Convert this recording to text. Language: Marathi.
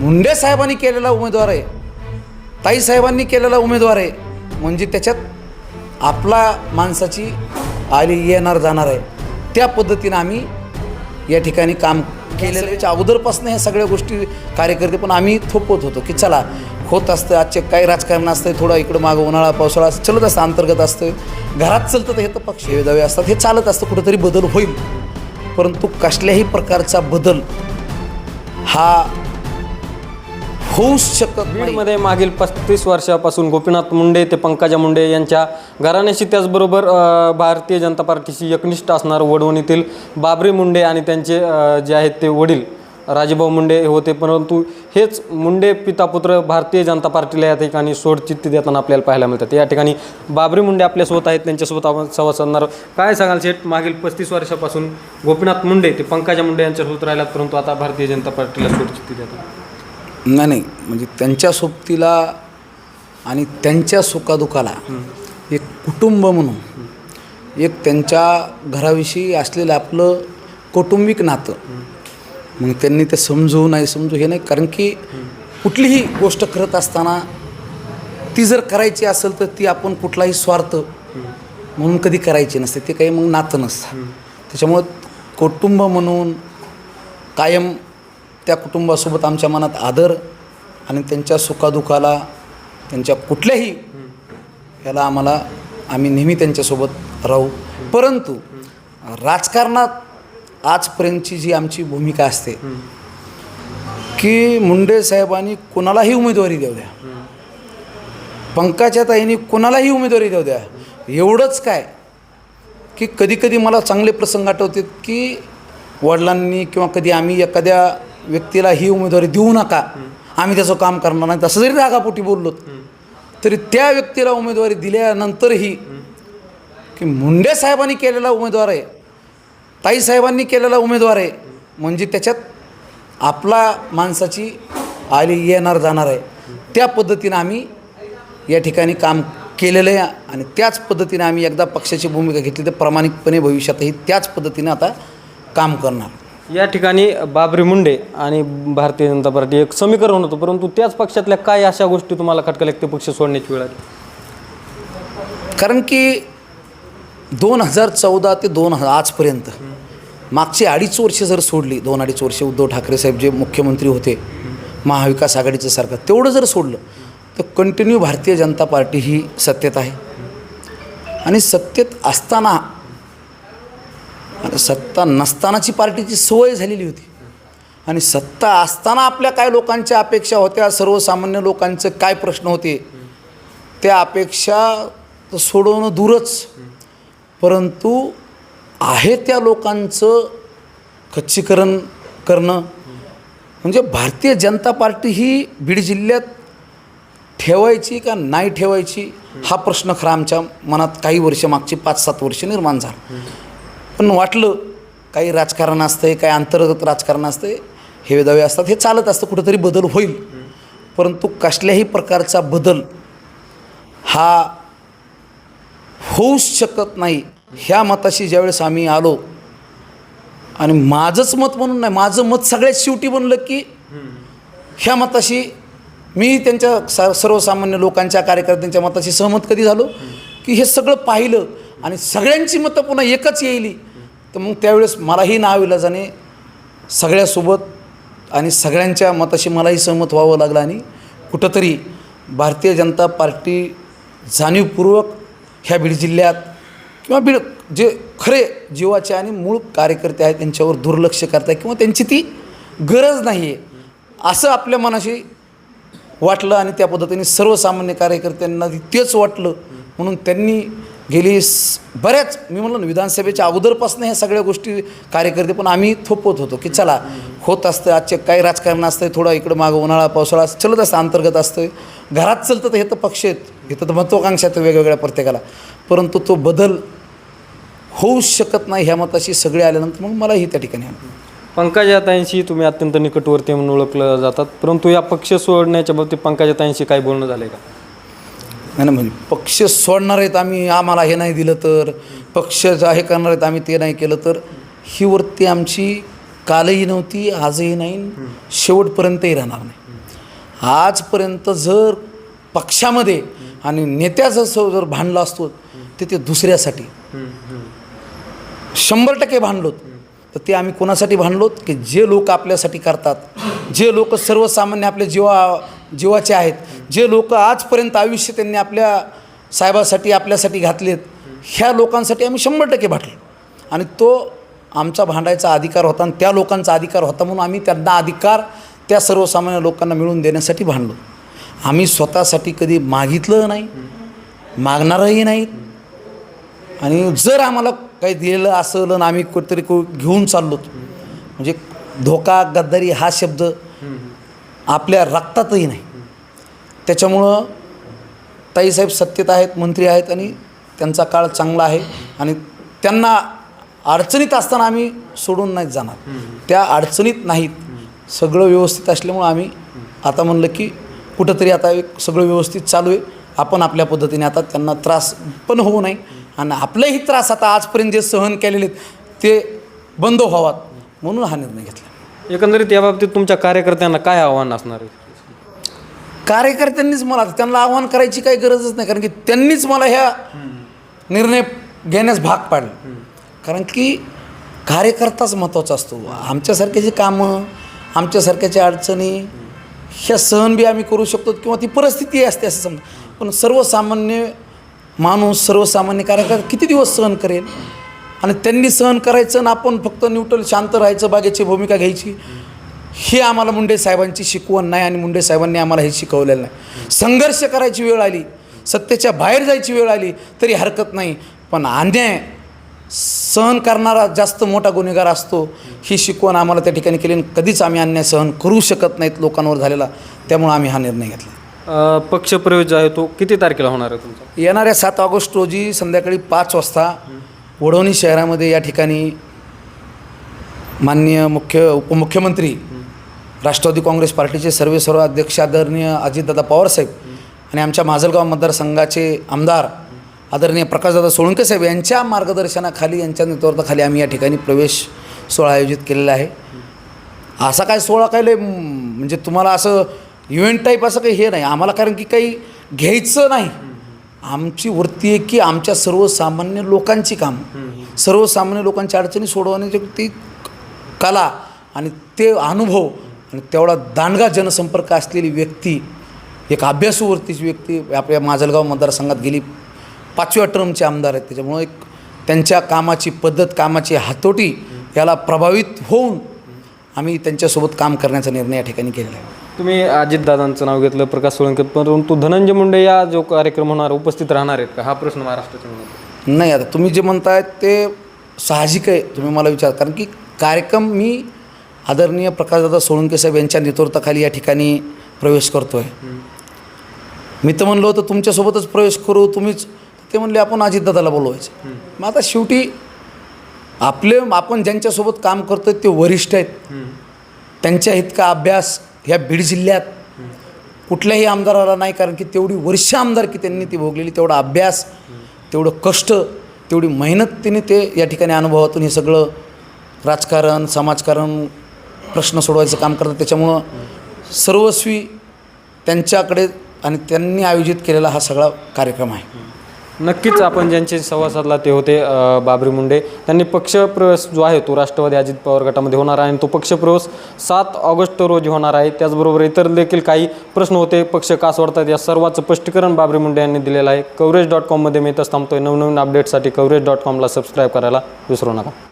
मुंडे साहेबांनी केलेला उमेदवार आहे. ताईसाहेबांनी केलेला उमेदवार आहे. म्हणजे त्याच्यात आपला माणसाची आली येणार जाणार आहे. त्या पद्धतीनं आम्ही या ठिकाणी काम केलेलं याच्या अगोदरपासून ह्या सगळ्या गोष्टी कार्यकर्ते पण आम्ही थोपवत होतो की चला होत असतं आजचे काही राजकारण असतं थोडं इकडं मागं उन्हाळा पावसाळा असं चलत असतं अंतर्गत असतं घरात चलतं तर हे तर पक्ष दावे असतात. हे चालत असतं कुठंतरी बदल होईल. परंतु कसल्याही प्रकारचा बदल हा होऊच शकत बीडमध्ये मागील पस्तीस वर्षापासून गोपीनाथ मुंडे ते पंकजा मुंडे यांच्या घराण्याशी त्याचबरोबर भारतीय जनता पार्टीशी एकनिष्ठ असणार वडवणीतील बाबरी मुंडे आणि त्यांचे जे आहेत ते वडील राजेभाऊ मुंडे होते. परंतु हेच मुंडे पितापुत्र भारतीय जनता पार्टीला या ठिकाणी सोडचित्ती देताना आपल्याला पाहायला मिळतात. या ठिकाणी बाबरी मुंडे आपल्यासोबत आहेत त्यांच्यासोबत आपण संवाद साधणार काय सांगाल शेठ? मागील पस्तीस वर्षापासून गोपीनाथ मुंडे ते पंकजा मुंडे यांच्यासोबत राहिलात परंतु आता भारतीय जनता पार्टीला सोडचित्ती देतात. नाही नाही. म्हणजे त्यांच्या सोबतीला आणि त्यांच्या सुखादुखाला एक कुटुंब म्हणून एक त्यांच्या घराविषयी असलेलं आपलं कौटुंबिक नातं. मग त्यांनी ते समजू नाही समजू हे नाही. कारण की कुठलीही गोष्ट करत असताना ती जर करायची असेल तर ती आपण कुठलाही स्वार्थ म्हणून कधी करायची नसते. ते काही मग नातं नसतं. त्याच्यामुळं कुटुंब म्हणून कायम त्या कुटुंबासोबत आमच्या मनात आदर आणि त्यांच्या सुखादुखाला त्यांच्या कुठल्याही याला आम्हाला आम्ही नेहमी त्यांच्यासोबत राहू. परंतु राजकारणात आजपर्यंतची जी आमची भूमिका असते की मुंडे साहेबांनी कोणालाही उमेदवारी देऊ द्या. पंकजा ताईंनी कोणालाही उमेदवारी देऊ द्या. एवढंच काय की कधीकधी मला चांगले प्रसंग आठवतात की वडिलांनी किंवा कधी आम्ही एखाद्या व्यक्तीला ही उमेदवारी देऊ नका. आम्ही त्याचं काम करणार नाही. तसं जरी रागापोटी बोललो तरी त्या व्यक्तीला उमेदवारी दिल्यानंतरही की मुंडे साहेबांनी केलेला उमेदवार आहे ताई साहेबांनी केलेला उमेदवार आहे म्हणजे त्याच्यात आपला माणसाची आली येणार जाणार आहे. त्या पद्धतीनं आम्ही या ठिकाणी काम केलेलं आहे आणि त्याच पद्धतीने आम्ही एकदा पक्षाची भूमिका घेतली तर प्रामाणिकपणे भविष्यातही त्याच पद्धतीने आता काम करणार. या ठिकाणी बाबरी मुंडे आणि भारतीय जनता पार्टी एक समीकरण होतं परंतु त्याच पक्षातल्या काय अशा गोष्टी तुम्हाला खटकल्या लागते ते पक्ष सोडण्याची वेळ आली? कारण की दोन हजार चौदा ते दोन हजार आजपर्यंत मागची अडीच वर्षे जर सोडली दोन अडीच वर्षे उद्धव ठाकरे साहेब जे मुख्यमंत्री होते महाविकास आघाडीचं सरकार तेवढं जर सोडलं तर कंटिन्यू भारतीय जनता पार्टी ही सत्तेत आहे. आणि सत्तेत असताना सत्ता नसतानाची पार्टीची सवय झालेली होती. आणि सत्ता असताना आपल्या काय लोकांच्या अपेक्षा होत्या सर्वसामान्य लोकांचे काय प्रश्न होते त्या अपेक्षा तर सोडवणं दूरच. परंतु आहे त्या लोकांचं खच्चीकरण करणं. म्हणजे भारतीय जनता पार्टी ही बीड जिल्ह्यात ठेवायची का नाही ठेवायची हा प्रश्न खरा आमच्या मनात काही वर्ष मागची पाच सात वर्ष निर्माण झाला. पण वाटलं काही राजकारण असतंय काही अंतर्गत राजकारण असतंय हे वेदावे असतात हे चालत असतं कुठंतरी बदल होईल. परंतु कसल्याही प्रकारचा बदल हा होऊच शकत नाही. ह्या मताशी ज्यावेळेस आम्ही आलो आणि माझंच मत म्हणून नाही माझं मत सगळ्यात शेवटी बनलं की ह्या मताशी मी त्यांच्या स सर्वसामान्य लोकांच्या कार्यकर्त्यांच्या मताशी सहमत कधी झालो? की हे सगळं पाहिलं आणि सगळ्यांची मतं पुन्हा एकच येईली. तर मग त्यावेळेस मलाही नाविलाजाने सगळ्यासोबत आणि सगळ्यांच्या मताशी मलाही सहमत व्हावं लागलं आणि कुठंतरी भारतीय जनता पार्टी जाणीवपूर्वक ह्या बीड जिल्ह्यात किंवा बीड जे खरे जीवाचे आणि मूळ कार्यकर्ते आहेत त्यांच्यावर दुर्लक्ष करताय किंवा त्यांची ती गरज नाही आहे असं आपल्या मनाशी वाटलं आणि त्या पद्धतीने सर्वसामान्य कार्यकर्त्यांना तेच वाटलं म्हणून त्यांनी गेली बऱ्याच मी म्हणलो ना विधानसभेच्या अगोदरपासून ह्या सगळ्या गोष्टी कार्यकर्ते पण आम्ही थोपवत होतो की चला होत असतं आजचे काही राजकारण असतं थोडं इकडं मागं उन्हाळा पावसाळा चलत असतं अंतर्गत असतं घरात चलतं तर हे तर पक्ष आहेत. इथं तर महत्त्वाकांक्षा आहेत वेगवेगळ्या प्रत्येकाला. परंतु तो बदल होऊ शकत नाही ह्या मताशी सगळे आल्यानंतर मग मलाही त्या ठिकाणी पंकजातांशी पंकजाताईंशी तुम्ही अत्यंत निकटवर्ती म्हणून ओळखलं जातात. परंतु या पक्ष सोडण्याच्या बाबतीत पंकजाताईंशी काही बोलणं झालं का? नाही ना म्हणजे पक्ष सोडणार आहेत आम्ही आम्हाला हे नाही दिलं तर पक्ष हे करणार आहेत आम्ही ते नाही केलं तर ही वृत्ती आमची कालही नव्हती आजही नाही शेवटपर्यंतही राहणार नाही. आजपर्यंत जर पक्षामध्ये आणि नेत्याचं स- जर भांडलं असतो ते ते दुसऱ्यासाठी. शंभर टक्के भांडलोत. तर ते आम्ही कोणासाठी भांडलोत? की जे लोक आपल्यासाठी करतात जे लोक सर्वसामान्य आपल्या जीवा जीवाचे आहेत जे लोक आजपर्यंत आयुष्य त्यांनी आपल्या साहेबासाठी आपल्यासाठी घातलेत ह्या लोकांसाठी आम्ही शंभर टक्के भांडलो आणि तो आमचा भांडायचा अधिकार होता आणि त्या लोकांचा अधिकार होता म्हणून आम्ही त्यांना अधिकार त्या सर्वसामान्य लोकांना मिळवून देण्यासाठी भांडलो. आम्ही स्वतःसाठी कधी मागितलं नाही मागणारही नाहीत आणि जर आम्हाला काही दिलेलं असलं ना आम्ही कुठेतरी को घेऊन चाललो म्हणजे धोका गद्दारी हा शब्द आपल्या रक्तातही नाही. त्याच्यामुळं ताईसाहेब सत्तेत आहेत मंत्री आहेत आणि त्यांचा काळ चांगला आहे आणि त्यांना अडचणीत असताना आम्ही सोडून नाहीत जाणार. त्या अडचणीत नाहीत. सगळं व्यवस्थित असल्यामुळं आम्ही आता म्हणलं की कुठंतरी आता एक सगळं व्यवस्थित चालू आहे. आपण आपल्या पद्धतीने आता त्यांना त्रास पण होऊ नये आणि आपलाही त्रास आता आजपर्यंत जे सहन केलेले आहेत ते बंद व्हावात म्हणून हा निर्णय घेतला. एकंदरीत याबाबतीत तुमच्या कार्यकर्त्यांना काय आव्हान असणार आहे? कार्यकर्त्यांनीच मला त्यांना आव्हान करायची काही गरजच नाही कारण की त्यांनीच मला ह्या निर्णय घेण्यास भाग पाडलं. कारण की कार्यकर्ताच महत्त्वाचा असतो. आमच्यासारख्याची कामं आमच्यासारख्याच्या अडचणी ह्या सहन बी आम्ही करू शकतो किंवा ती परिस्थिती असते असं समजा. पण सर्वसामान्य माणूस सर्वसामान्य कार्यकर्ता किती दिवस सहन करेल? आणि त्यांनी सहन करायचं आणि आपण फक्त न्यूट्रल शांत राहायचं बागेची भूमिका घ्यायची. हे आम्हाला मुंडे साहेबांची शिकवण नाही आणि मुंडे साहेबांनी आम्हाला हे शिकवलेलं नाही. संघर्ष करायची वेळ आली सत्तेच्या बाहेर जायची वेळ आली तरी हरकत नाही. पण अन्याय सहन करणारा जास्त मोठा गुन्हेगार असतो ही शिकवण आम्हाला त्या ठिकाणी केली आणि कधीच आम्ही अन्याय सहन करू शकत नाहीत लोकांवर झालेला. त्यामुळे आम्ही हा निर्णय घेतला. पक्षप्रवेश जो आहे तो किती तारखेला होणार आहे तुमचा? येणाऱ्या सात ऑगस्ट रोजी संध्याकाळी पाच वाजता वडवणी शहरामध्ये या ठिकाणी माननीय मुख्य उपमुख्यमंत्री राष्ट्रवादी काँग्रेस पार्टीचे सर्वे सर्व अध्यक्ष आदरणीय अजितदादा पवारसाहेब आणि आमच्या माजलगाव मतदारसंघाचे आमदार आदरणीय प्रकाशदादा सोळंके साहेब यांच्या मार्गदर्शनाखाली यांच्या नेतृत्वाखाली आम्ही या ठिकाणी प्रवेश सोहळा आयोजित केलेला आहे. असा काय सोहळा काय लय म्हणजे तुम्हाला असं इव्हेंट टाईप असं काही हे नाही. आम्हाला कारण की काही घ्यायचं नाही. आमची वृत्ती आहे की आमच्या सर्वसामान्य लोकांची काम सर्वसामान्य लोकांच्या अडचणी सोडवण्याची ती कला आणि ते अनुभव आणि तेवढा दांडगा जनसंपर्क असलेली व्यक्ती एक अभ्यासू वृत्तीची व्यक्ती आपल्या माजलगाव मतदारसंघात गेली पाचव्या टर्मचे आमदार आहेत. त्याच्यामुळे एक त्यांच्या कामाची पद्धत कामाची हातोटी याला प्रभावित होऊन आम्ही त्यांच्यासोबत काम करण्याचा निर्णय या ठिकाणी केलेला आहे. तुम्ही अजितदादांचं नाव घेतलं प्रकाश सोळंके परंतु धनंजय मुंडे या जो कार्यक्रम होणार उपस्थित राहणार आहेत का? हा प्रश्न महाराष्ट्राच्या नाही आता तुम्ही जे म्हणताय ते साहजिक आहे तुम्ही मला विचार कारण की कार्यक्रम मी आदरणीय प्रकाशदादा सोळंके साहेब यांच्या नेतृत्वाखाली या ठिकाणी प्रवेश करतो आहे मी तर म्हणलो होतं तुमच्यासोबतच प्रवेश करू तुम्हीच. ते म्हणले आपण अजितदादाला बोलवायचं. मग आता शेवटी आपले आपण ज्यांच्यासोबत काम करतो ते वरिष्ठ आहेत. त्यांच्या इतका अभ्यास ह्या बीड जिल्ह्यात कुठल्याही आमदाराला नाही कारण की तेवढी वर्ष आमदारकी त्यांनी ती भोगलेली तेवढा अभ्यास तेवढं कष्ट तेवढी मेहनत तिने ते या ठिकाणी अनुभवातून हे सगळं राजकारण समाजकारण प्रश्न सोडवायचं काम करतात. त्याच्यामुळं सर्वस्वी त्यांच्याकडे आणि त्यांनी आयोजित केलेला हा सगळा कार्यक्रम आहे. नक्कीच आपण ज्यांचे संवाद साधला ते होते बाबरी मुंडे. त्यांनी पक्षप्रवेश जो आहे तो राष्ट्रवादी अजित पवार गटामध्ये होणार आहे आणि तो पक्षप्रवेश सात ऑगस्ट रोजी होणार आहे. त्याचबरोबर इतर देखील काही प्रश्न होते पक्ष का सोडतात या सर्वाचं स्पष्टीकरण बाबरी मुंडे यांनी दिलेलं आहे. कवरेज डॉट कॉममध्ये मी इथंच थांबतोय. नवनवीन अपडेटसाठी कवरेज डॉट कॉमला सबस्क्राईब करायला विसरू नका.